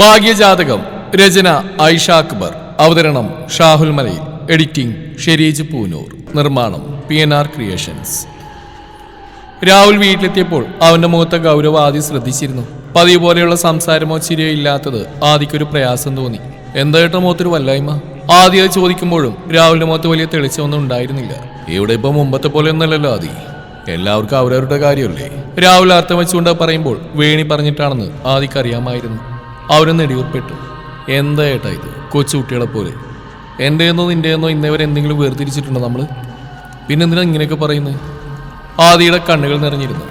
ഭാഗ്യജാതകം രചന ഐഷ അക്ബർ. അവതരണം ഷാഹുൽ മലയിൽ. എഡിറ്റിംഗ് ഷെരീജ് പൂനൂർ. നിർമ്മാണം P N R creations. Rahul വീട്ടിലെത്തിയപ്പോൾ അവന്റെ മുഖത്തെ ഗൗരവ ആദ്യം ശ്രദ്ധിച്ചിരുന്നു. പതിവ് പോലെയുള്ള സംസാരമോ ചിരിയോ ഇല്ലാത്തത് ആദിക്കൊരു പ്രയാസം തോന്നി. എന്തായിട്ട് മുഖത്തൊരു വല്ലായ്മ? ആദ്യം ചോദിക്കുമ്പോഴും രാഹുലിന്റെ മുഖത്ത് വലിയ തെളിച്ചമൊന്നും ഉണ്ടായിരുന്നില്ല. ഇവിടെ ഇപ്പൊ മുമ്പത്തെ പോലെ ഒന്നല്ലല്ലോ ആദി. എല്ലാവർക്കും അവരവരുടെ കാര്യമല്ലേ? രാഹുൽ അർത്ഥം വെച്ചുകൊണ്ട് പറയുമ്പോൾ വേണി പറഞ്ഞിട്ടാണെന്ന് ആദിക്ക് അറിയാമായിരുന്നു. അവരും നെടിയൂർപ്പെട്ടു എന്താ ഏട്ടാ ഇത്? കൊച്ചു കുട്ടികളെ പോലെ. എന്റെയെന്നോ നിന്റെയെന്നോ ഇന്നേവരെ എന്തെങ്കിലും വേർതിരിച്ചിട്ടുണ്ടോ പിന്നെ എന്തിനാ ഇങ്ങനെയൊക്കെ പറയുന്നത് ആദിയുടെ കണ്ണുകൾ നിറഞ്ഞിരുന്നു.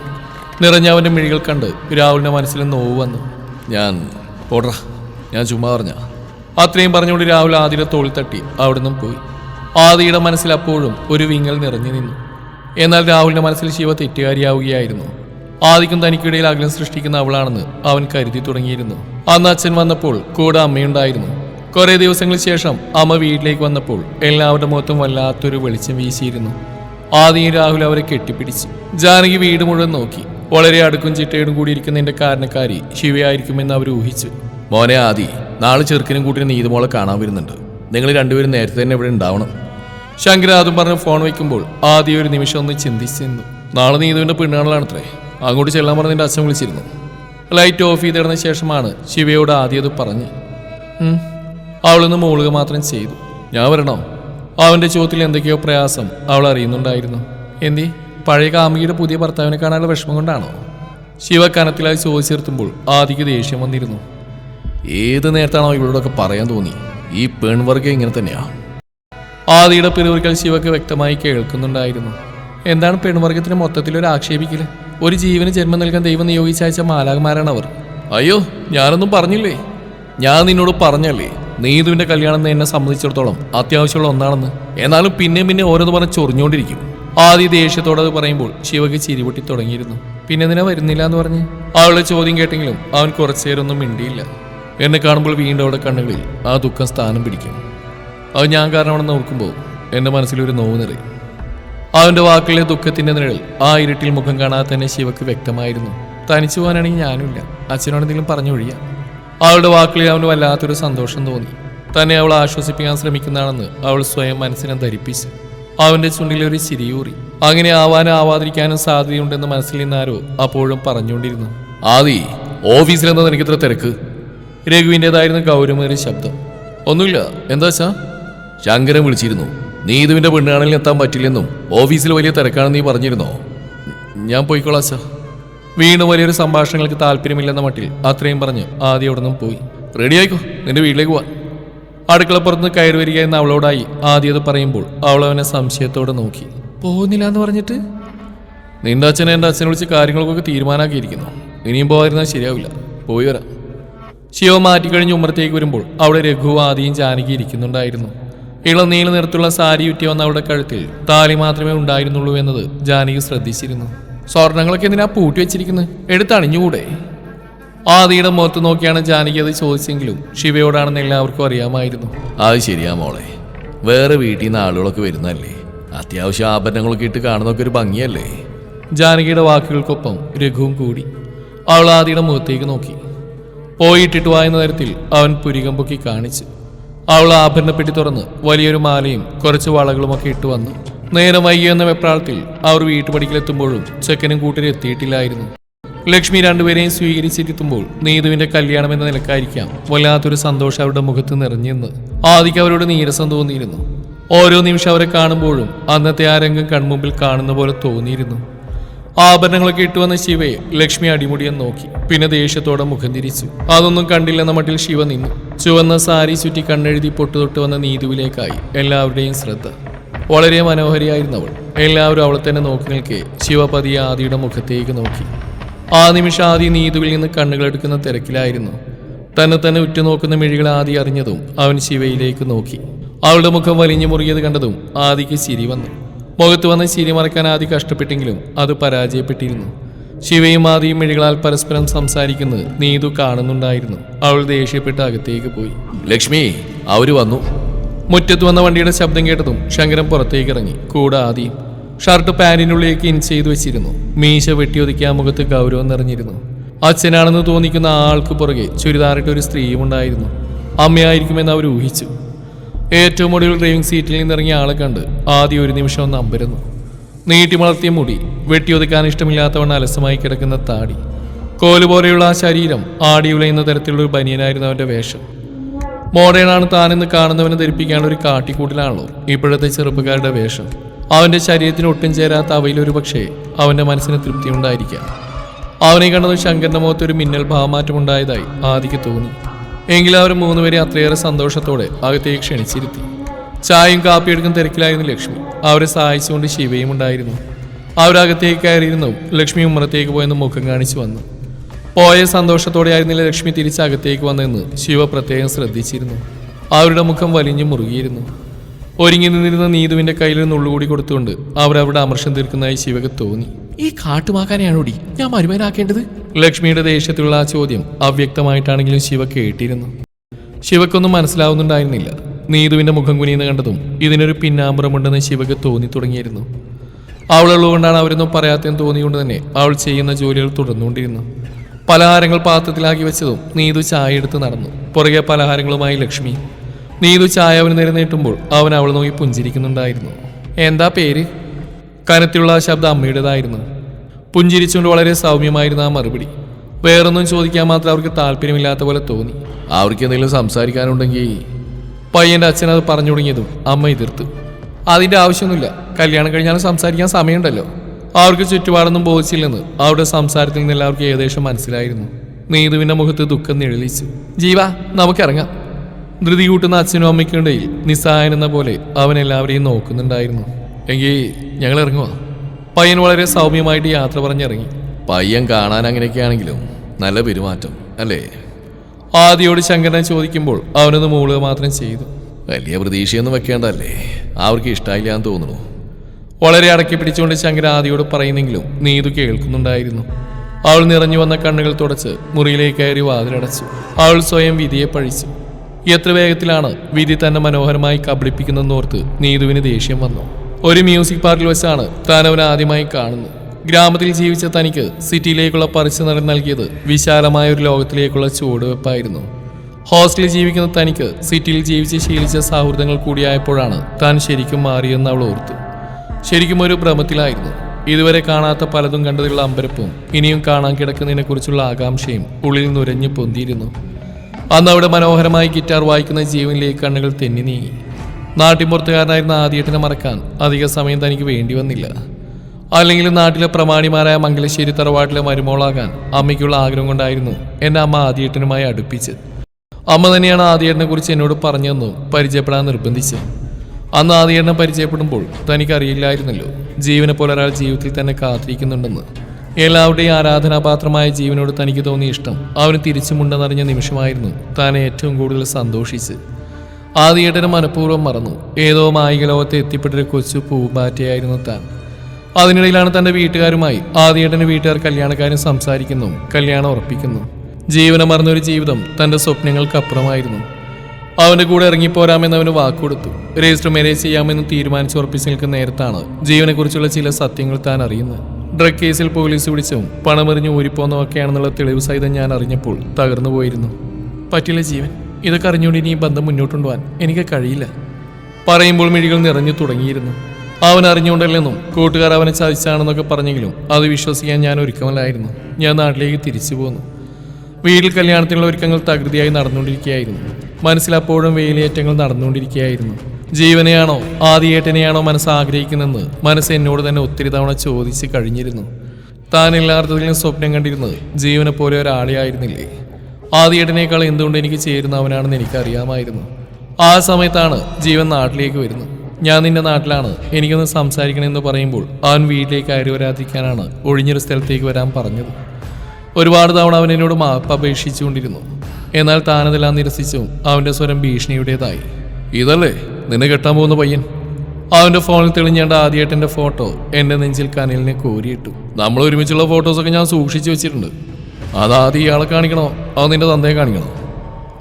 നിറഞ്ഞ അവന്റെ മിഴികൾ കണ്ട് രാഹുലിന്റെ മനസ്സിൽ നോവ് വന്നു. ഞാൻ ഓടറ ഞാൻ ചുമ്മാ പറഞ്ഞ. അത്രയും പറഞ്ഞുകൊണ്ട് രാഹുൽ ആദിയുടെ തോളിൽ തട്ടി അവിടെ നിന്നും പോയി. ആദിയുടെ മനസ്സിൽ അപ്പോഴും ഒരു വിങ്ങൽ നിറഞ്ഞു നിന്നു. എന്നാൽ രാഹുലിന്റെ മനസ്സിൽ ശിവ തെറ്റുകാരിയാവുകയായിരുന്നു. ആദിക്കും തനിക്കിടയിൽ അകലം സൃഷ്ടിക്കുന്ന അവളാണെന്ന് അവൻ കരുതി തുടങ്ങിയിരുന്നു. അന്ന് അച്ഛൻ വന്നപ്പോൾ കൂടെ അമ്മയുണ്ടായിരുന്നു കുറെ ദിവസങ്ങൾക്ക് ശേഷം അമ്മ വീട്ടിലേക്ക് വന്നപ്പോൾ എല്ലാവരുടെ മുഖത്തും വല്ലാത്തൊരു വെളിച്ചം വീശിയിരുന്നു. ആദ്യം രാഹുൽ അവരെ കെട്ടിപ്പിടിച്ചു ജാനകി വീട് മുഴുവൻ നോക്കി. വളരെ അടുക്കും ചിട്ടയോടും കൂടിയിരിക്കുന്നതിന്റെ കാരണക്കാരി ശിവയായിരിക്കുമെന്ന് അവർ ഊഹിച്ചു. മോനെ ആദി നാളെ ചെറുക്കനും കൂട്ടിന് നീതുമോളെ കാണാൻ വരുന്നുണ്ട്. നിങ്ങൾ രണ്ടുപേരും നേരത്തെ തന്നെ ഇവിടെ ഉണ്ടാവണം. ശങ്കര അതും പറഞ്ഞ് ഫോൺ വയ്ക്കുമ്പോൾ ആദ്യം ഒരു നിമിഷം ഒന്ന് ചിന്തിച്ചു നിന്നു. നാളെ നീതുവിന്റെ പെണ്ണുകളാണത്രേ അങ്ങോട്ട് ചെല്ലാൻ പറഞ്ഞ എന്റെ അച്ഛൻ വിളിച്ചിരുന്നു. ലൈറ്റ് ഓഫ് ചെയ്തിടുന്ന ശേഷമാണ് ശിവയോട് ആദ്യം അത് പറഞ്ഞ്. അവളിന്ന് മൂളുക മാത്രം ചെയ്തു. ഞാൻ വരണോ? അവന്റെ ചോദ്യത്തിൽ എന്തൊക്കെയോ പ്രയാസം അവൾ അറിയുന്നുണ്ടായിരുന്നു. എന്തി? പഴയ കാമുകിയുടെ പുതിയ ഭർത്താവിനെ കാണാനുള്ള വിഷമം കൊണ്ടാണോ? ശിവ കനത്തിലായി ചോദിച്ചിർത്തുമ്പോൾ ആദിക്ക് ദേഷ്യം വന്നിരുന്നു. ഏത് നേരത്താണോ ഇവളോടൊക്കെ പറയാൻ തോന്നി? ഈ പെൺവർഗം ഇങ്ങനെ തന്നെയാ. ആദിയുടെ പിറുവിക്കൽ ശിവക്ക് വ്യക്തമായി കേൾക്കുന്നുണ്ടായിരുന്നു. എന്താണ് പെൺവർഗത്തിന് മൊത്തത്തിൽ ഒരു ആക്ഷേപിക്കൽ? ഒരു ജീവന് ജന്മം നൽകാൻ ദൈവം നിയോഗിച്ചയച്ച മാലാകുമാരാണ് അവർ അയ്യോ ഞാനൊന്നും പറഞ്ഞില്ലേ? ഞാൻ നിന്നോട് പറഞ്ഞല്ലേ നീതുവിന്റെ കല്യാണം എന്ന് സംബന്ധിച്ചിടത്തോളം അത്യാവശ്യമുള്ള ഒന്നാണെന്ന്. എന്നാലും പിന്നെ പിന്നെ ഓരോന്ന് പറഞ്ഞ് ചൊറിഞ്ഞുകൊണ്ടിരിക്കും ആദ്യ ദേഷ്യത്തോടെ അത് പറയുമ്പോൾ ശിവക്ക് ചിരിപൊട്ടി തുടങ്ങിയിരുന്നു. പിന്നെ എന്തിനാ വരുന്നില്ല എന്ന് പറഞ്ഞ്? അവളുടെ ചോദ്യം കേട്ടെങ്കിലും അവൻ കുറച്ചേരൊന്നും മിണ്ടിയില്ല. എന്നെ കാണുമ്പോൾ വീണ്ടും അവിടെ കണ്ണുകളിൽ ആ ദുഃഖം സ്ഥാനം പിടിക്കും. അത് ഞാൻ കാരണമാണെന്ന് ഓർക്കുമ്പോൾ എന്റെ മനസ്സിലൊരു നോവ് നിറയും. അവന്റെ വാക്കിലെ ദുഃഖത്തിന്റെ നിഴൽ ആ ഇരുട്ടിൽ മുഖം കാണാതെ തന്നെ ശിവക്ക് വ്യക്തമായിരുന്നു. തനിച്ചു പോകാനാണെങ്കിൽ ഞാനുമില്ല. അച്ഛനോട് എന്തെങ്കിലും പറഞ്ഞു ഒഴിയാം. അവളുടെ വാക്കുകളിൽ അവന് വല്ലാത്തൊരു സന്തോഷം തോന്നി. തന്നെ അവൾ ആശ്വസിപ്പിക്കാൻ ശ്രമിക്കുന്നതാണെന്ന് അവൾ സ്വയം മനസ്സിനെ ധരിപ്പിച്ചു. അവന്റെ ചുണ്ടിൽ ഒരു ചിരിയൂറി അങ്ങനെ ആവാനും ആവാതിരിക്കാനും സാധ്യതയുണ്ടെന്ന് മനസ്സിൽ നിന്നാരോ അപ്പോഴും പറഞ്ഞുകൊണ്ടിരുന്നു. ആദി ഓഫീസിൽ ഓഫീസിലെന്താ എനിക്കിത്ര തിരക്ക്? രഘുവിന്റെതായിരുന്നു ഗൗരവമേറിയ ശബ്ദം. ഒന്നുമില്ല. എന്താ ശങ്കരൻ വിളിച്ചിരുന്നു. നീതുവിന്റെ പെണ്ണുകാണലിൽ എത്താൻ പറ്റില്ലെന്നും ഓഫീസിൽ വലിയ തിരക്കാണെന്ന് നീ പറഞ്ഞിരുന്നോ? ഞാൻ പോയിക്കോളാം സാർ. വീണ്ടും വലിയൊരു സംഭാഷണങ്ങൾക്ക് താല്പര്യമില്ലെന്ന മട്ടിൽ അത്രയും പറഞ്ഞ് ആദ്യം അവിടെ നിന്നും പോയി. റെഡിയായിക്കോ നിന്റെ വീട്ടിലേക്ക് പോവാൻ അടുക്കളപ്പുറത്ത് കയറി വരിക എന്ന് അവളോടായി ആദ്യം അത് പറയുമ്പോൾ അവൾ അവനെ സംശയത്തോടെ നോക്കി. പോകുന്നില്ല എന്ന് പറഞ്ഞിട്ട്? നിന്റെ അച്ഛനെ എന്റെ അച്ഛനെ വിളിച്ച് കാര്യങ്ങൾക്കൊക്കെ തീരുമാനമാക്കിയിരിക്കുന്നു. ഇനിയും പോകാതിരുന്നാൽ ശരിയാവില്ല. പോയി വരാം. ശിവ മാറ്റിക്കഴിഞ്ഞ് ഉമ്മറത്തേക്ക് വരുമ്പോൾ അവിടെ രഘു ആദിയും ജാനകി ഇരിക്കുന്നുണ്ടായിരുന്നു. ഇളം നീല നിറത്തുള്ള സാരി ഉറ്റി വന്ന അവളുടെ കഴുത്തിൽ താലി മാത്രമേ ഉണ്ടായിരുന്നുള്ളൂ എന്നത് ജാനകി ശ്രദ്ധിച്ചിരുന്നു. സ്വർണങ്ങളൊക്കെ എന്തിനാ പൂട്ടി വെച്ചിരിക്കുന്നത് എടുത്തണിഞ്ഞുകൂടെ? ആദിയുടെ മുഖത്ത് നോക്കിയാണ് ജാനകി അത് ചോദിച്ചെങ്കിലും ശിവയോടാണെന്ന് എല്ലാവർക്കും അറിയാമായിരുന്നു. അത് ശരിയാ മോളെ. വേറെ വീട്ടിൽ നിന്ന് ആളുകളൊക്കെ വരുന്നല്ലേ അത്യാവശ്യം ആഭരണങ്ങളൊക്കെ ഇട്ട് കാണുന്നൊക്കെ ഒരു ഭംഗിയല്ലേ. ജാനകിയുടെ വാക്കുകൾക്കൊപ്പം രഘുവും കൂടി. അവൾ ആദിയുടെ മുഖത്തേക്ക് നോക്കി. പോയിട്ടിട്ട് വായുന്ന തരത്തിൽ അവൻ പുരികം പൊക്കി കാണിച്ചു. അവൾ ആഭരണപ്പെട്ടി തുറന്ന് വലിയൊരു മാലയും കുറച്ച് വളകളുമൊക്കെ ഇട്ടു വന്നു. നേരം വൈകിയെന്ന വെപ്രാളത്തിൽ അവർ വീട്ടുപടിക്കലെത്തുമ്പോഴും ചെക്കനും കൂട്ടരും എത്തിയിട്ടില്ലായിരുന്നു. ലക്ഷ്മി രണ്ടുപേരെയും സ്വീകരിച്ചിരിക്കുമ്പോൾ നീതുവിന്റെ കല്യാണം എന്ന നിലക്കായിരിക്കാം വല്ലാത്തൊരു സന്തോഷം അവരുടെ മുഖത്ത് നിറഞ്ഞെന്ന് ആദിക്ക് അവരോട് നീരസം തോന്നിയിരുന്നു. ഓരോ നിമിഷം അവരെ കാണുമ്പോഴും അന്നത്തെ ആ രംഗം കൺമുമ്പിൽ കാണുന്ന പോലെ തോന്നിയിരുന്നു. ആഭരണങ്ങളൊക്കെ ഇട്ടുവന്ന ശിവയെ ലക്ഷ്മി അടിമുടിയെന്ന് നോക്കി. പിന്നെ ദേഷ്യത്തോടെ മുഖം തിരിച്ചു. അതൊന്നും കണ്ടില്ലെന്ന മട്ടിൽ ശിവ നിന്നു. ചുവന്ന സാരി ചുറ്റി കണ്ണെഴുതി പൊട്ടുതൊട്ട് വന്ന നീതുവിലേക്കായി എല്ലാവരുടെയും ശ്രദ്ധ. വളരെ മനോഹരിയായിരുന്നു അവൾ. എല്ലാവരും അവളെ തന്നെ നോക്കി നിൽക്കെ ശിവപതി ആദിയുടെ മുഖത്തേക്ക് നോക്കി. ആ നിമിഷം ആദി നീതുവിൽ നിന്ന് കണ്ണുകളെടുക്കുന്ന തിരക്കിലായിരുന്നു. തന്നെ തന്നെ ഉറ്റുനോക്കുന്ന മിഴികൾ ആദി അറിഞ്ഞതും അവൻ ശിവയിലേക്ക് നോക്കി. അവളുടെ മുഖം വലിഞ്ഞു മുറുകിയത് കണ്ടതും ആദിക്ക് ചിരി വന്നു. മുഖത്ത് വന്ന് ചിരി മറക്കാൻ ആദി കഷ്ടപ്പെട്ടെങ്കിലും അത് പരാജയപ്പെട്ടിരുന്നു. ശിവയും ആദിയും മിഴികളാൽ പരസ്പരം സംസാരിക്കുന്നത് നീതു കാണുന്നുണ്ടായിരുന്നു. അവൾ ദേഷ്യപ്പെട്ട് അകത്തേക്ക് പോയി. ലക്ഷ്മി അവർ വന്നു. മുറ്റത്ത് വന്ന വണ്ടിയുടെ ശബ്ദം കേട്ടതും ശങ്കരൻ പുറത്തേക്ക് ഇറങ്ങി. കൂടെ ആദിയും ഷർട്ട് പാനിനുള്ളിലേക്ക് ഇൻ ചെയ്തു വെച്ചിരുന്നു. മീശ വെട്ടിയൊതുക്കിയ ആ മുഖത്ത് ഗൗരവം നിറഞ്ഞിരുന്നു. അച്ഛനാണെന്ന് തോന്നിക്കുന്ന ആൾക്ക് പുറകെ ചുരിദാറിട്ട് ഒരു സ്ത്രീയും ഉണ്ടായിരുന്നു. അമ്മയായിരിക്കുമെന്ന് അവർ ഊഹിച്ചു ഏറ്റവും ഒടുവിൽ ഡ്രൈവിംഗ് സീറ്റിൽ നിന്നിറങ്ങിയ ആളെ കണ്ട് ആദ്യം ഒരു നിമിഷം ഒന്ന് അമ്പരുന്നു. നീട്ടി വളർത്തിയ മുടി വെട്ടിയൊതുക്കാൻ ഇഷ്ടമില്ലാത്തവണ്ണം അലസമായി കിടക്കുന്ന താടി. കോലുപോലെയുള്ള ആ ശരീരം ആടിയുലയുന്ന തരത്തിലുള്ള ഒരു ബനിയനായിരുന്നു അവന്റെ വേഷം. മോഡേണാണ് താനെന്ന് കാണുന്നവനെ ധരിപ്പിക്കാനുള്ള ഒരു കാട്ടിക്കൂട്ടിലാണല്ലോ ഇപ്പോഴത്തെ ചെറുപ്പക്കാരുടെ വേഷം. അവന്റെ ശരീരത്തിന് ഒട്ടും ചേരാത്ത അവയിലൊരു പക്ഷേ അവന്റെ മനസ്സിന് തൃപ്തി ഉണ്ടായിരിക്കാം അവനെ കണ്ടത് ശങ്കരന്റെ മുഖത്ത് ഒരു മിന്നൽ ഭാവമാറ്റം ഉണ്ടായതായി ആദിക്ക് തോന്നി. എങ്കിലും അവർ മൂന്നുപേരെ അത്രയേറെ സന്തോഷത്തോടെ അകത്തേക്ക് ക്ഷണിച്ചിരുത്തി. ചായയും കാപ്പിയെടുക്കും തിരക്കിലായിരുന്നു ലക്ഷ്മി. അവരെ സഹായിച്ചുകൊണ്ട് ശിവയും ഉണ്ടായിരുന്നു. അവരകത്തേക്ക് കയറിയിരുന്നു ലക്ഷ്മി ഉമ്മറത്തേക്ക് പോയെന്ന് മുഖം കാണിച്ചു വന്നു. പോയ സന്തോഷത്തോടെ ആയിരുന്നില്ല ലക്ഷ്മി തിരിച്ച് അകത്തേക്ക് വന്നതെന്ന് ശിവ പ്രത്യേകം ശ്രദ്ധിച്ചിരുന്നു. അവരുടെ മുഖം വലിഞ്ഞു മുറുകിയിരുന്നു. ഒരുങ്ങി നിന്നിരുന്ന നീതുവിന്റെ കയ്യിൽ നുള്ളുകൂടി കൊടുത്തുകൊണ്ട് അവരവിടെ അമർഷം തീർക്കുന്നതായി ശിവക്ക് തോന്നി. ഈ കാട്ടുമാക്കാനെയാണോടി? ഞാൻ മരുമനാക്കേണ്ടത് ലക്ഷ്മിയുടെ ദേഷ്യത്തിലുള്ള ആ ചോദ്യം അവ്യക്തമായിട്ടാണെങ്കിലും ശിവ കേട്ടിരുന്നു. ശിവക്കൊന്നും മനസ്സിലാവുന്നുണ്ടായിരുന്നില്ല. നീതുവിന്റെ മുഖം കുനിയുന്ന കണ്ടതും ഇതിനൊരു പിന്നാമ്പുറമുണ്ടെന്ന് ശിവക്ക് തോന്നി തുടങ്ങിയിരുന്നു. അവളുള്ളതുകൊണ്ടാണ് അവരൊന്നും പറയാത്തെന്ന് തോന്നിയുകൊണ്ട് തന്നെ അവൾ ചെയ്യുന്ന ജോലികൾ തുടർന്നുകൊണ്ടിരുന്നു. പലഹാരങ്ങൾ പാത്രത്തിലാക്കി വെച്ചതും നീതു ചായ എടുത്ത് നടന്നു. പുറകെ പലഹാരങ്ങളുമായി ലക്ഷ്മി. നീതു ചായ അവന് നേരെ നീട്ടുമ്പോൾ അവൻ അവൾ നോക്കി പുഞ്ചിരിക്കുന്നുണ്ടായിരുന്നു. എന്താ പേര്? കനത്തിലുള്ള ശബ്ദം അമ്മയുടേതായിരുന്നു. പുഞ്ചിരിച്ചുകൊണ്ട് വളരെ സൗമ്യമായിരുന്നു ആ മറുപടി. വേറൊന്നും ചോദിക്കാൻ മാത്രം അവർക്ക് താല്പര്യമില്ലാത്ത പോലെ തോന്നി. അവർക്ക് എന്തെങ്കിലും സംസാരിക്കാനുണ്ടെങ്കിൽ പയ്യന്റെ അച്ഛൻ അത് പറഞ്ഞു തുടങ്ങിയതും അമ്മ എതിർത്തു. അതിന്റെ ആവശ്യമൊന്നുമില്ല. കല്യാണം കഴിഞ്ഞാലും സംസാരിക്കാൻ സമയമുണ്ടല്ലോ. അവർക്ക് ചുറ്റുപാടൊന്നും ബോധിച്ചില്ലെന്ന് അവരുടെ സംസാരത്തിൽ നിന്ന് എല്ലാവർക്കും ഏകദേശം മനസ്സിലായിരുന്നു. നീതുവിന്റെ മുഖത്ത് ദുഃഖം നിഴലിച്ചു. ജീവ നമുക്കിറങ്ങാം. ധൃതി കൂട്ടുന്ന അച്ഛനും അമ്മയ്ക്കുണ്ടെങ്കിൽ നിസ്സായനെന്ന പോലെ അവൻ എല്ലാവരെയും നോക്കുന്നുണ്ടായിരുന്നു. എങ്കിൽ ഞങ്ങൾ ഇറങ്ങുക പയ്യൻ വളരെ സൗമ്യമായിട്ട് യാത്ര പറഞ്ഞിറങ്ങി. പയ്യൻ കാണാൻ അങ്ങനെയൊക്കെയാണെങ്കിലും നല്ല പെരുമാറ്റം അല്ലേ? ആദ്യോട് ശങ്കരനെ ചോദിക്കുമ്പോൾ അവനൊന്ന് മൂളുക മാത്രം ചെയ്തു. വലിയ പ്രതീക്ഷയൊന്നും വെക്കേണ്ടല്ലേ അവർക്ക് ഇഷ്ടമായില്ല എന്ന് തോന്നുന്നു. വളരെ അടക്കി പിടിച്ചുകൊണ്ട് ശങ്കര ആദിയോട് പറയുന്നെങ്കിലും നീതു കേൾക്കുന്നുണ്ടായിരുന്നു. അവൾ നിറഞ്ഞു വന്ന കണ്ണുകൾ തുടച്ച് മുറിയിലേക്ക് കയറി വാതിലടച്ചു. അവൾ സ്വയം വിധിയെ പഴിച്ചു. എത്ര വേഗത്തിലാണ് വിധി തന്നെ മനോഹരമായി കബളിപ്പിക്കുന്നതെന്നോർത്ത് നീതുവിന് ദേഷ്യം വന്നു. ഒരു മ്യൂസിക് പാർക്കിൽ വെച്ചാണ് താൻ അവൻ ആദ്യമായി കാണുന്നത്. ഗ്രാമത്തിൽ ജീവിച്ച തനിക്ക് സിറ്റിയിലേക്കുള്ള പറിച്ചു നടൻ നൽകിയത് വിശാലമായ ഒരു ലോകത്തിലേക്കുള്ള ചുവടുവെപ്പായിരുന്നു. ഹോസ്റ്റലിൽ ജീവിക്കുന്ന തനിക്ക് സിറ്റിയിൽ ജീവിച്ച് ശീലിച്ച സൗഹൃദങ്ങൾ കൂടിയായപ്പോഴാണ് താൻ ശരിക്കും മാറിയെന്ന് അവൾ ഓർത്തു. ശരിക്കും ഒരു ഭ്രമത്തിലായിരുന്നു. ഇതുവരെ കാണാത്ത പലതും കണ്ടതിലുള്ള അമ്പരപ്പും ഇനിയും കാണാൻ കിടക്കുന്നതിനെക്കുറിച്ചുള്ള ആകാംക്ഷയും ഉള്ളിൽ നുരഞ്ഞു പൊന്തിയിരുന്നു. അന്ന് അവിടെ മനോഹരമായി ഗിറ്റാർ വായിക്കുന്ന ജീവനിലേക്ക് കണ്ണുകൾ തെന്നി നീങ്ങി. നാട്ടിൻപുറത്തുകാരനായിരുന്ന ആദ്യത്തിനെ മറക്കാൻ അധിക സമയം തനിക്ക് വേണ്ടി വന്നില്ല. അല്ലെങ്കിൽ നാട്ടിലെ പ്രമാണിമാരായ മംഗലശ്ശേരി തറവാട്ടിലെ മരുമോളാകാൻ അമ്മയ്ക്കുള്ള ആഗ്രഹം കൊണ്ടായിരുന്നു എന്നെ അമ്മ ആദ്യേട്ടനുമായി അടുപ്പിച്ച് അമ്മ തന്നെയാണ് ആദ്യേട്ടനെ കുറിച്ച് എന്നോട് പറഞ്ഞതെന്നും പരിചയപ്പെടാൻ നിർബന്ധിച്ച്. അന്ന് ആദ്യേട്ടനെ പരിചയപ്പെടുമ്പോൾ തനിക്കറിയില്ലായിരുന്നല്ലോ ജീവനെ പോലെ ഒരാൾ ജീവിതത്തിൽ തന്നെ കാത്തിരിക്കുന്നുണ്ടെന്ന്. എല്ലാവരുടെയും ആരാധനാപാത്രമായ ജീവനോട് തനിക്ക് തോന്നിയ ഇഷ്ടം അവന് തിരിച്ചുമുണ്ടെന്നറിഞ്ഞ നിമിഷമായിരുന്നു താൻ ഏറ്റവും കൂടുതൽ സന്തോഷിച്ച് ആദ്യേട്ടനെ മനഃപൂർവം മറന്നു. ഏതോ മായിക ലോകത്ത് എത്തിപ്പെട്ടൊരു കൊച്ചു പൂമ്പാറ്റയായിരുന്നു താൻ. അതിനിടയിലാണ് തന്റെ വീട്ടുകാരുമായി ആദ്യേട്ടന്റെ വീട്ടുകാർ കല്യാണക്കാരും സംസാരിക്കുന്നു കല്യാണം ഉറപ്പിക്കുന്നു. ജീവനം മറന്നൊരു ജീവിതം തന്റെ സ്വപ്നങ്ങൾക്കപ്പുറമായിരുന്നു. അവന്റെ കൂടെ ഇറങ്ങിപ്പോരാമെന്ന് അവന് വാക്കുകൊടുത്തു. രജിസ്റ്റർ മാരേജ് ചെയ്യാമെന്ന് തീരുമാനിച്ചുറപ്പിച്ച് നിൽക്കുന്ന നേരത്താണ് ജീവനെക്കുറിച്ചുള്ള ചില സത്യങ്ങൾ താൻ അറിയുന്നത്. ഡ്രഗ് കേസിൽ പോലീസ് പിടിച്ചും പണമെറിഞ്ഞ് ഊരിപ്പോന്നതൊക്കെയാണെന്നുള്ള തെളിവ് സഹിതം ഞാൻ അറിഞ്ഞപ്പോൾ തകർന്നു പോയിരുന്നു പറ്റില്ല ജീവൻ. ഇതൊക്കെ അറിഞ്ഞുകൊണ്ട് ഇനി ഈ ബന്ധം മുന്നോട്ട് കൊണ്ടുപോകാൻ എനിക്ക് കഴിയില്ല. പറയുമ്പോൾ മിഴികൾ നിറഞ്ഞു തുടങ്ങിയിരുന്നു. അവൻ അറിഞ്ഞുകൊണ്ടല്ലെന്നും കൂട്ടുകാർ അവനെ ചതിച്ചാണെന്നൊക്കെ പറഞ്ഞെങ്കിലും അത് വിശ്വസിക്കാൻ ഞാൻ ഒരുക്കമല്ലായിരുന്നു. ഞാൻ നാട്ടിലേക്ക് തിരിച്ചു പോന്നു. വീട്ടിൽ കല്യാണത്തിനുള്ള ഒരുക്കങ്ങൾ തകൃതിയായി നടന്നുകൊണ്ടിരിക്കുകയായിരുന്നു. മനസ്സിലപ്പോഴും വെയിലേറ്റങ്ങൾ നടന്നുകൊണ്ടിരിക്കുകയായിരുന്നു. ജീവനെയാണോ ആദിയേട്ടനെയാണോ മനസ്സ് ആഗ്രഹിക്കുന്നതെന്ന് മനസ്സ് എന്നോട് തന്നെ ഒത്തിരി തവണ ചോദിച്ച് കഴിഞ്ഞിരുന്നു. താൻ എല്ലാർത്ഥത്തിലും സ്വപ്നം കണ്ടിരുന്നത് ജീവനെ പോലെ ഒരാളെ ആയിരുന്നില്ലേ? ആദിയേട്ടനേക്കാൾ എന്തുകൊണ്ട് എനിക്ക് ചേരുന്നവനാണെന്ന് എനിക്കറിയാമായിരുന്നു. ആ സമയത്താണ് ജീവൻ നാട്ടിലേക്ക് വരുന്നത്. ഞാൻ നിന്റെ നാട്ടിലാണ് എനിക്കൊന്ന് സംസാരിക്കണമെന്ന് പറയുമ്പോൾ അവൻ വീട്ടിലേക്ക് കയറി വരാതിരിക്കാനാണ് ഒഴിഞ്ഞൊരു സ്ഥലത്തേക്ക് വരാൻ പറഞ്ഞത്. ഒരുപാട് തവണ അവൻ എന്നോട് മാപ്പ് അപേക്ഷിച്ചുകൊണ്ടിരുന്നു. എന്നാൽ താനതെല്ലാം നിരസിച്ചും അവന്റെ സ്വരം ഭീഷണിയുടേതായി. ഇതല്ലേ? നിന്നെ കെട്ടാൻ പോകുന്ന പയ്യൻ. അവന്റെ ഫോണിൽ തെളിഞ്ഞേണ്ട ആദ്യമായിട്ടെന്റെ ഫോട്ടോ എന്റെ നെഞ്ചിൽ കനലിനെ കോരിയിട്ടു. നമ്മൾ ഒരുമിച്ചുള്ള ഫോട്ടോസൊക്കെ ഞാൻ സൂക്ഷിച്ചു വെച്ചിട്ടുണ്ട്. അത് ഇയാളെ കാണിക്കണോ? അത് നിന്റെ തന്തയെ കാണിക്കണോ?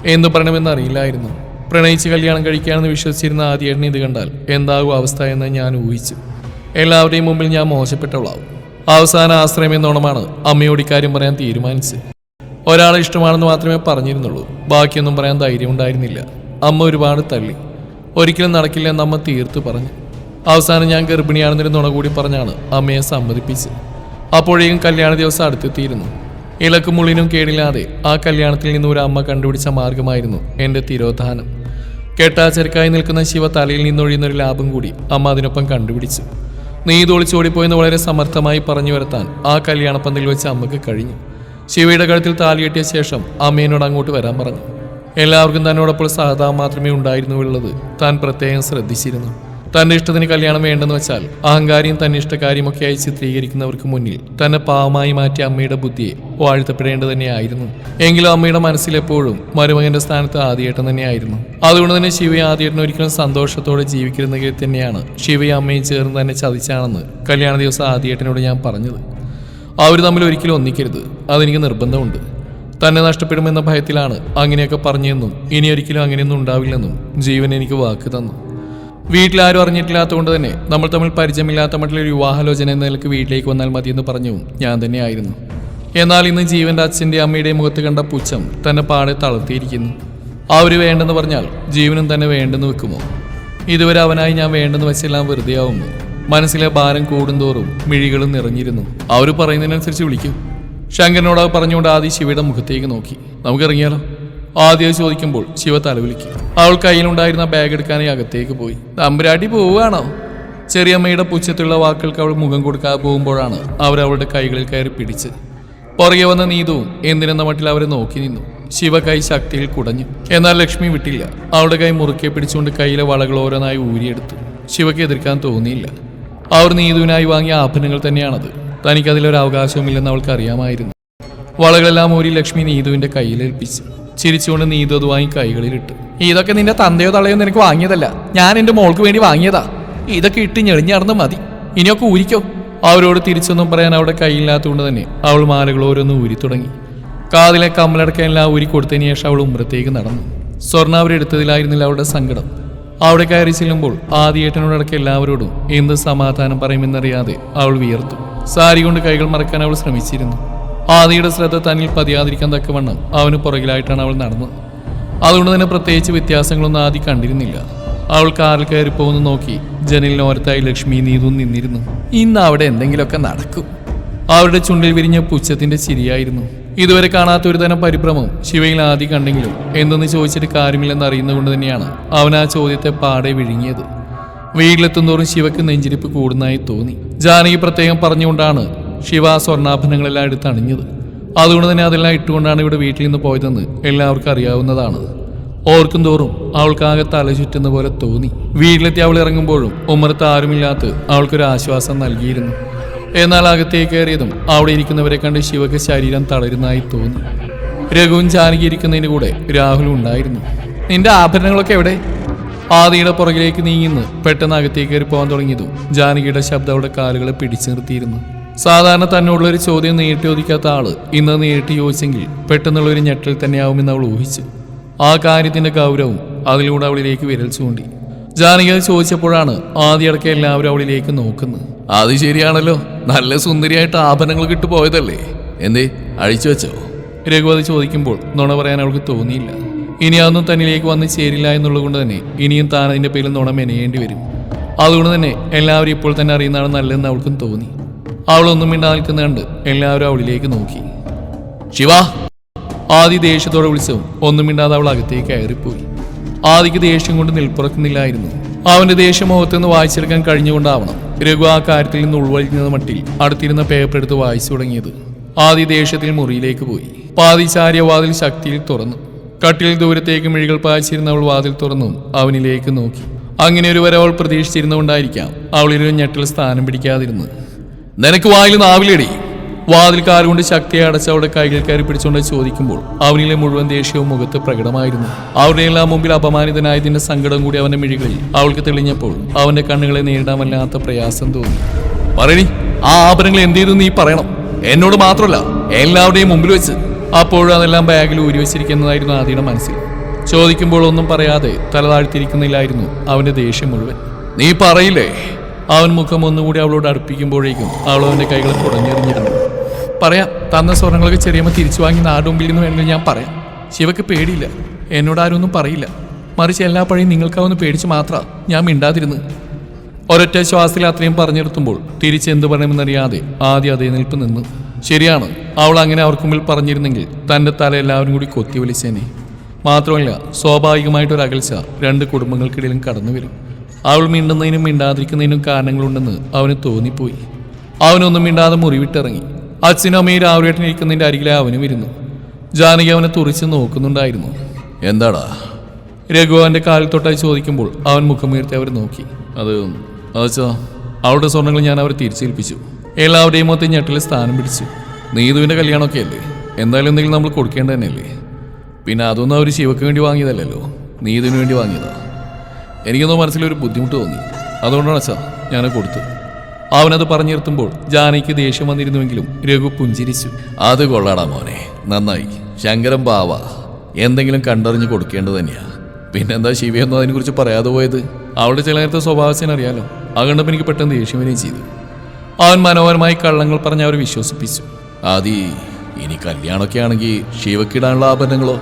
എന്ത് പറയണമെന്ന് അറിയില്ലായിരുന്നു. പ്രണയിച്ച് കല്യാണം കഴിക്കാമെന്ന് വിശ്വസിച്ചിരുന്ന ആദ്യേട്ടനെ ഇത് കണ്ടാൽ എന്താകും അവസ്ഥ എന്ന് ഞാൻ ഊഹിച്ചു. എല്ലാവരുടെയും മുമ്പിൽ ഞാൻ മോശപ്പെട്ടവളാവും. അവസാന ആശ്രയം എന്നോണമാണ് അമ്മയോട് ഇക്കാര്യം പറയാൻ തീരുമാനിച്ച് ഒരാളെ ഇഷ്ടമാണെന്ന് മാത്രമേ പറഞ്ഞിരുന്നുള്ളൂ. ബാക്കിയൊന്നും പറയാൻ ധൈര്യം ഉണ്ടായിരുന്നില്ല. അമ്മ ഒരുപാട് തള്ളി. ഒരിക്കലും നടക്കില്ല എന്ന് അമ്മ തീർത്തു പറഞ്ഞു. അവസാനം ഞാൻ ഗർഭിണിയാണെന്നൊരു നുണ കൂടി പറഞ്ഞാണ് അമ്മയെ സമ്മതിപ്പിച്ച് അപ്പോഴേക്കും കല്യാണ ദിവസം അടുത്തെത്തിയിരുന്നു. ഇലക്കും മുള്ളിനും കേടില്ലാതെ ആ കല്യാണത്തിൽ നിന്ന് ഒരു അമ്മ കണ്ടുപിടിച്ച മാർഗമായിരുന്നു എന്റെ തിരോധാനം. കെട്ടാച്ചരക്കായി നിൽക്കുന്ന ശിവ തലയിൽ നിന്നൊഴിയുന്ന ഒരു ലാഭം കൂടി അമ്മ അതിനൊപ്പം കണ്ടുപിടിച്ചു. നീ തൊളിച്ചോടിപ്പോയെന്ന് വളരെ സമർത്ഥമായി പറഞ്ഞു വരുത്താൻ ആ കല്യാണപ്പന്തൽ വെച്ച് അമ്മയ്ക്ക് കഴിഞ്ഞു. ശിവയുടെ കഴുത്തിൽ താലി കെട്ടിയ ശേഷം അമ്മേനോട് അങ്ങോട്ട് വരാൻ പറഞ്ഞു. എല്ലാവർക്കും തന്നോടൊപ്പം സഹതാപം മാത്രമേ ഉണ്ടായിരുന്നുള്ളൂ താൻ പ്രത്യേകം ശ്രദ്ധിച്ചിരുന്നു. തന്റെ ഇഷ്ടത്തിന് കല്യാണം വേണ്ടെന്ന് വെച്ചാൽ അഹങ്കാരിയും തന്നെ ആയി ചിത്രീകരിക്കുന്നവർക്ക് മുന്നിൽ തന്നെ പാവമായി മാറ്റിയ അമ്മയുടെ ബുദ്ധിയെ വാഴ്ത്തപ്പെടേണ്ടത് തന്നെയായിരുന്നു എങ്കിലും അമ്മയുടെ മനസ്സിൽ എപ്പോഴും മരുമകന്റെ സ്ഥാനത്ത് ആദ്യേട്ടൻ തന്നെയായിരുന്നു. അതുകൊണ്ട് തന്നെ ശിവയെ ആദ്യേട്ടൻ ഒരിക്കലും സന്തോഷത്തോടെ ജീവിക്കരുന്നെങ്കിൽ തന്നെയാണ് ശിവയെ അമ്മയും ചേർന്ന് തന്നെ ചതിച്ചാണെന്ന് കല്യാണ ദിവസം ആദ്യേട്ടനോട് ഞാൻ പറഞ്ഞത്. അവർ തമ്മിൽ ഒരിക്കലും ഒന്നിക്കരുത്. അതെനിക്ക് നിർബന്ധമുണ്ട്. തന്നെ നഷ്ടപ്പെടുമെന്ന ഭയത്തിലാണ് അങ്ങനെയൊക്കെ പറഞ്ഞതെന്നും ഇനി ഒരിക്കലും അങ്ങനെയൊന്നും ഉണ്ടാവില്ലെന്നും ജീവൻ എനിക്ക് വാക്ക് തന്നു. വീട്ടിലാരും അറിഞ്ഞിട്ടില്ലാത്തതുകൊണ്ട് തന്നെ നമ്മൾ തമ്മിൽ പരിചയമില്ലാത്ത മറ്റുള്ളൊരു വിവാഹാലോചന എന്ന നിലയ്ക്ക് വീട്ടിലേക്ക് വന്നാൽ മതിയെന്ന് പറഞ്ഞു ഞാൻ തന്നെയായിരുന്നു എന്നാൽ ഇന്ന് ജീവന്റെ അച്ഛന്റെ അമ്മയുടെ മുഖത്ത് കണ്ട പുച്ഛം തന്നെ പാടെ തളർത്തിയിരിക്കുന്നു. അവർ വേണ്ടെന്ന് പറഞ്ഞാൽ ജീവനും തന്നെ വേണ്ടെന്ന് വെക്കുമോ? ഇതുവരെ അവനായി ഞാൻ വേണ്ടെന്ന് വെച്ചെല്ലാം വെറുതെ ആവുന്നു. മനസ്സിലെ ഭാരം കൂടുന്തോറും മിഴികളും നിറഞ്ഞിരുന്നു. അവർ പറയുന്നതിനനുസരിച്ച് വിളിക്കും. ശങ്കരനോട് പറഞ്ഞുകൊണ്ട് ആദ്യം ശിവയുടെ മുഖത്തേക്ക് നോക്കി. നമുക്ക് ഇറങ്ങിയാലോ ആദ്യം ചോദിക്കുമ്പോൾ ശിവ തലവിളിക്കും അവൾ കയ്യിലുണ്ടായിരുന്ന ബാഗ് എടുക്കാനായി അകത്തേക്ക് പോയി. തമ്പുരാട്ടി പോവുകയാണോ? ചെറിയമ്മയുടെ പുച്ഛത്തുള്ള വാക്കുകൾക്ക് അവൾ മുഖം കൊടുക്കാതെ പോകുമ്പോഴാണ് അവർ അവളുടെ കൈകളിൽ കയറി പിടിച്ച് പുറകെ വന്ന നീതുവും എന്തിനെന്ന മട്ടിൽ അവരെ നോക്കി നിന്നു. ശിവ കൈ ശക്തിയിൽ കുടഞ്ഞു. എന്നാൽ ലക്ഷ്മി വിട്ടില്ല. അവളുടെ കൈ മുറുക്കെ പിടിച്ചുകൊണ്ട് കയ്യിലെ വളകൾ ഓരോന്നായി ഊരിയെടുത്തു. ശിവയ്ക്ക് എതിർക്കാൻ തോന്നിയില്ല. അവർ നീതുവിനായി വാങ്ങിയ ആഭരണങ്ങൾ തന്നെയാണത്. തനിക്കതിലൊരു അവകാശവുമില്ലെന്ന് അവൾക്ക് അറിയാമായിരുന്നു വളകളെല്ലാം ഊരി ലക്ഷ്മി നീതുവിന്റെ കയ്യിലേൽപ്പിച്ചു ചിരിച്ചുകൊണ്ട് നീതു അത് വാങ്ങി കൈകളിലിട്ട്. ഇതൊക്കെ നിന്റെ തന്തയോ തളയോ നിനക്ക് വാങ്ങിയതല്ല. ഞാൻ എന്റെ മോൾക്ക് വേണ്ടി വാങ്ങിയതാ. ഇതൊക്കെ ഇട്ട് ഞെളിഞ്ഞടന്ന് മതി. ഇനിയൊക്കെ ഊരിക്കോ. അവരോട് തിരിച്ചൊന്നും പറയാൻ അവിടെ കൈയില്ലാത്തതുകൊണ്ട് തന്നെ അവൾ മാലകൾ ഓരോന്ന് ഊരി തുടങ്ങി. കാതിലെ കമ്മലടക്കെല്ലാം ഊരി കൊടുത്തതിന് ശേഷം അവൾ ഉമ്രത്തേക്ക് നടന്നു. സ്വർണ അവരെടുത്തതിലായിരുന്നില്ല അവളുടെ സങ്കടം. അവിടെ കയറി ചെല്ലുമ്പോൾ ആദ്യേട്ടനോടടക്കം എല്ലാവരോടും എന്ത് സമാധാനം പറയുമെന്നറിയാതെ അവൾ വിയർത്തു. സാരി കൊണ്ട് കൈകൾ മറക്കാൻ അവൾ ശ്രമിച്ചിരുന്നു. ആദിയുടെ ശ്രദ്ധ തന്നിൽ പതിയാതിരിക്കാൻ തക്കവണ്ണം അവന് പുറകിലായിട്ടാണ് അവൾ നടന്നത്. അതുകൊണ്ട് തന്നെ പ്രത്യേകിച്ച് വ്യത്യാസങ്ങളൊന്നും ആദ്യം കണ്ടിരുന്നില്ല. അവൾ കാറിൽ കയറി പോകുന്നു നോക്കി ജനലിനോരത്തായി ലക്ഷ്മി നീതു നിന്നിരുന്നു. ഇന്ന് അവിടെ എന്തെങ്കിലുമൊക്കെ നടക്കും. അവരുടെ ചുണ്ടിൽ വിരിഞ്ഞ പുച്ഛത്തിന്റെ ചിരിയായിരുന്നു. ഇതുവരെ കാണാത്ത ഒരു തരം പരിഭ്രമം ശിവയിൽ ആദ്യം കണ്ടെങ്കിലും എന്തെന്ന് ചോദിച്ചിട്ട് കാര്യമില്ലെന്ന് അറിയുന്നതുകൊണ്ട് തന്നെയാണ് അവൻ ആ ചോദ്യത്തെ പാടെ വിഴുങ്ങിയത്. വീട്ടിലെത്തുന്തോറും ശിവക്ക് നെഞ്ചിരിപ്പ് കൂടുന്നതായി തോന്നി. ജാനകി പ്രത്യേകം പറഞ്ഞുകൊണ്ടാണ് ശിവ സ്വർണാഭരണങ്ങളെല്ലാം എടുത്ത് അണിഞ്ഞത്. അതുകൊണ്ട് തന്നെ അതെല്ലാം ഇട്ടുകൊണ്ടാണ് ഇവിടെ വീട്ടിൽ നിന്ന് പോയതെന്ന് എല്ലാവർക്കും അറിയാവുന്നതാണ്. ഓർക്കും തോറും അവൾക്കാകെ തല ചുറ്റുന്ന പോലെ തോന്നി. വീട്ടിലെത്തി അവൾ ഇറങ്ങുമ്പോഴും ഉമ്മറത്ത് ആരുമില്ലാത്ത അവൾക്കൊരു ആശ്വാസം നൽകിയിരുന്നു. എന്നാൽ അകത്തേക്ക് കയറിയതും അവിടെ ഇരിക്കുന്നവരെ കണ്ട് ശിവക്ക് ശരീരം തളരുന്നതായി തോന്നി. രഘുവും ജാനകി ഇരിക്കുന്നതിന് കൂടെ രാഹുലും ഉണ്ടായിരുന്നു. നിന്റെ ആഭരണങ്ങളൊക്കെ എവിടെ? ആദിയുടെ പുറകിലേക്ക് നീങ്ങുന്നു പെട്ടെന്ന് അകത്തേക്ക് കയറി പോകാൻ തുടങ്ങിയതും ജാനകിയുടെ ശബ്ദം അവിടെ കാലുകളെ പിടിച്ചു നിർത്തിയിരുന്നു. സാധാരണ തന്നോടുള്ളൊരു ചോദ്യം നേരിട്ട് ചോദിക്കാത്ത ആൾ ഇന്ന് നേരിട്ട് ചോദിച്ചെങ്കിൽ പെട്ടെന്നുള്ള ഒരു ഞെട്ടൽ തന്നെയാവുമെന്ന് അവൾ ഊഹിച്ചു. ആ കാര്യത്തിന്റെ ഗൗരവം അതിലൂടെ അവളിലേക്ക് വിരൽ ചൂണ്ടി. ജാനകി അത് ചോദിച്ചപ്പോഴാണ് ആദ്യടക്കം എല്ലാവരും അവളിലേക്ക് നോക്കുന്നത്. അത് ശരിയാണല്ലോ. നല്ല സുന്ദരിയായിട്ട് ആഭരണങ്ങൾ കിട്ടു പോയതല്ലേ? എന്തേ അഴിച്ചു വെച്ചോ? രഘുവതി ചോദിക്കുമ്പോൾ നുണ പറയാൻ അവൾക്ക് തോന്നിയില്ല. ഇനി അതൊന്നും തന്നിലേക്ക് വന്ന് ചേരില്ല എന്നുള്ളത് കൊണ്ട് തന്നെ ഇനിയും താൻ അതിന്റെ പേരിൽ നുണ മെനയേണ്ടി വരും. അതുകൊണ്ട് തന്നെ എല്ലാവരും ഇപ്പോൾ തന്നെ അറിയുന്നതാണ് നല്ലതെന്ന് അവൾക്കും തോന്നി. അവളൊന്നും മിണ്ടാ നിൽക്കുന്ന കണ്ട് എല്ലാവരും അവളിലേക്ക് നോക്കി. ശിവ ആദി ദേഷ്യത്തോടെ വിളിച്ചതും ഒന്നും മിണ്ടാതെ അവൾ അകത്തേക്ക് കയറിപ്പോയി. ആദിക്ക് ദേഷ്യം കൊണ്ട് നിൽപ്പുറക്കുന്നില്ലായിരുന്നു. അവന്റെ ദേഷ്യം മുഖത്തുനിന്ന് വായിച്ചെടുക്കാൻ കഴിഞ്ഞുകൊണ്ടാവണം രഘു ആ കാര്യത്തിൽ നിന്ന് ഉൾവലിക്കുന്നത് മട്ടിൽ അടുത്തിരുന്ന പേപ്പർ എടുത്ത് വായിച്ചു തുടങ്ങിയത്. ആദി ദേഷ്യത്തിൽ മുറിയിലേക്ക് പോയി. പാതി ചാരിയ വാതിൽ ശക്തിയിൽ തുറന്നു. കട്ടിൽ ദൂരത്തേക്ക് മിഴികൾ പായിച്ചിരുന്ന അവൾ വാതിൽ തുറന്നു അവനിലേക്ക് നോക്കി. അങ്ങനെ ഒരു വരെ അവൾ പ്രതീക്ഷിച്ചിരുന്നുകൊണ്ടായിരിക്കാം അവളിലൊരു ഞെട്ടൽ സ്ഥാനം പിടിക്കാതിരുന്നത്. നിനക്ക് വായിൽ നാവിലടി വാതിൽ കൊണ്ട് ശക്തിയെ അടച്ച് അവിടെ കൈകൾ കയറി പിടിച്ചുകൊണ്ട് ചോദിക്കുമ്പോൾ അവനിലെ മുഴുവൻ ദേഷ്യവും മുഖത്ത് പ്രകടമായിരുന്നു. അവരുടെ എല്ലാം മുമ്പിൽ അപമാനിതനായതിന്റെ സങ്കടം കൂടി അവന്റെ മിഴികളിൽ അവൾക്ക് തെളിഞ്ഞപ്പോൾ അവന്റെ കണ്ണുകളെ നേരിടാൻ വല്ലാത്ത പ്രയാസം തോന്നി. പറയണി ആ ആഭരണങ്ങൾ എന്ത് ചെയ്തു നീ പറയണം. എന്നോട് മാത്രമല്ല എല്ലാവരുടെയും മുമ്പിൽ വെച്ച്. അപ്പോഴും അതെല്ലാം ബാഗിൽ ഊരി വെച്ചിരിക്കുന്നതായിരുന്നു ആദിയുടെ മനസ്സിൽ. ചോദിക്കുമ്പോൾ ഒന്നും പറയാതെ തല താഴ്ത്തിയിരിക്കുന്നില്ലായിരുന്നു അവന്റെ ദേഷ്യം മുഴുവൻ. നീ പറയില്ലേ അവൻ മുഖം ഒന്നുകൂടി അവളോട് അടുപ്പിക്കുമ്പോഴേക്കും അവൾ അവന്റെ കൈകളെ കുടഞ്ഞെറിഞ്ഞിരുന്നു പറയാം തന്ന സ്വർണങ്ങളൊക്കെ ചെറിയമ്മ തിരിച്ചു വാങ്ങി നാടുമ്പിൽ നിന്ന് വേണമെങ്കിൽ ഞാൻ പറയാം. ശിവക്ക് പേടിയില്ല. എന്നോട് ആരും ഒന്നും പറയില്ല. മറിച്ച് എല്ലാ പഴയും നിങ്ങൾക്കാവൊന്ന് പേടിച്ച് മാത്രമാണ് ഞാൻ മിണ്ടാതിരുന്നു. ഒരൊറ്റ ശ്വാസത്തിൽ അത്രയും പറഞ്ഞിരുത്തുമ്പോൾ തിരിച്ച് എന്ത് പറയണമെന്നറിയാതെ ആദ്യം അതേ നിൽപ്പ് നിന്നു. ശരിയാണ് അവൾ അങ്ങനെ അവർക്ക് മുമ്പിൽ പറഞ്ഞിരുന്നെങ്കിൽ തന്റെ തല എല്ലാവരും കൂടി കൊത്തി വലിച്ചേനെ. മാത്രമല്ല സ്വാഭാവികമായിട്ടൊരു അകൽച്ച രണ്ട് കുടുംബങ്ങൾക്കിടയിലും കടന്നു വരും അവൾ മിണ്ടുന്നതിനും മിണ്ടാതിരിക്കുന്നതിനും കാരണങ്ങളുണ്ടെന്ന് അവന് തോന്നിപ്പോയി. അവനൊന്നും മിണ്ടാതെ മുറിവിട്ടിറങ്ങി. അച്ഛനും അമ്മയും രാവിലെ ഇരിക്കുന്നതിന്റെ അരികിലെ അവനും ഇരുന്നു. ജാനകി അവനെ തുറിച്ച് നോക്കുന്നുണ്ടായിരുന്നു. എന്താടാ? രഘു അവന്റെ കാലിൽ തൊട്ടായി ചോദിക്കുമ്പോൾ അവൻ മുഖമുയർത്തി അവർ നോക്കി. അത് അതച്ചോ അവളുടെ സ്വർണങ്ങൾ ഞാൻ അവരെ തിരിച്ചേൽപ്പിച്ചു. എല്ലാവരുടെയും മൊത്തം ഞെട്ടിൽ സ്ഥാനം പിടിച്ചു. നീതുവിന്റെ കല്യാണമൊക്കെ അല്ലേ? എന്തായാലും എന്തെങ്കിലും നമ്മൾ കൊടുക്കേണ്ടത് തന്നെയല്ലേ പിന്നെ അതൊന്നും അവർ ശിവക്ക് വേണ്ടി വാങ്ങിയതല്ലല്ലോ. നീതുവിന് വേണ്ടി വാങ്ങിയതാ. എനിക്കൊന്നും മനസ്സിലൊരു ബുദ്ധിമുട്ട് തോന്നി. അതുകൊണ്ടാണ് അച്ഛാ ഞാനത് കൊടുത്തു അവനത് പറഞ്ഞു നിർത്തുമ്പോൾ ജാനയ്ക്ക് ദേഷ്യം വന്നിരുന്നുവെങ്കിലും രഘു പുഞ്ചിരിച്ചു. അത് കൊള്ളാടാ മോനെ. നന്നായി. ശങ്കരൻ ബാവ എന്തെങ്കിലും കണ്ടറിഞ്ഞ് കൊടുക്കേണ്ടത് തന്നെയാ. പിന്നെന്താ ശിവയൊന്നും അതിനെക്കുറിച്ച് പറയാതെ പോയത്? അവളുടെ ചില നേരത്തെ അറിയാലോ. അത് എനിക്ക് പെട്ടെന്ന് ദേഷ്യം വരികയും ചെയ്തു. അവൻ മനോഹരമായി കള്ളങ്ങൾ പറഞ്ഞ് അവരെ വിശ്വസിപ്പിച്ചു. ആദി ഇനി കല്യാണമൊക്കെ ആണെങ്കിൽ ശിവക്കിടാനുള്ള ആഭരണങ്ങളോ?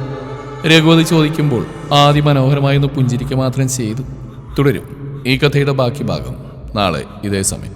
രഘുവതി ചോദിക്കുമ്പോൾ ആദ്യ മനോഹരമായി ഒന്ന് പുഞ്ചിരിക്കുക മാത്രം ചെയ്തു. തുടരും. ഈ കഥയുടെ ബാക്കി ഭാഗം. നാളെ ഇതേ സമയം.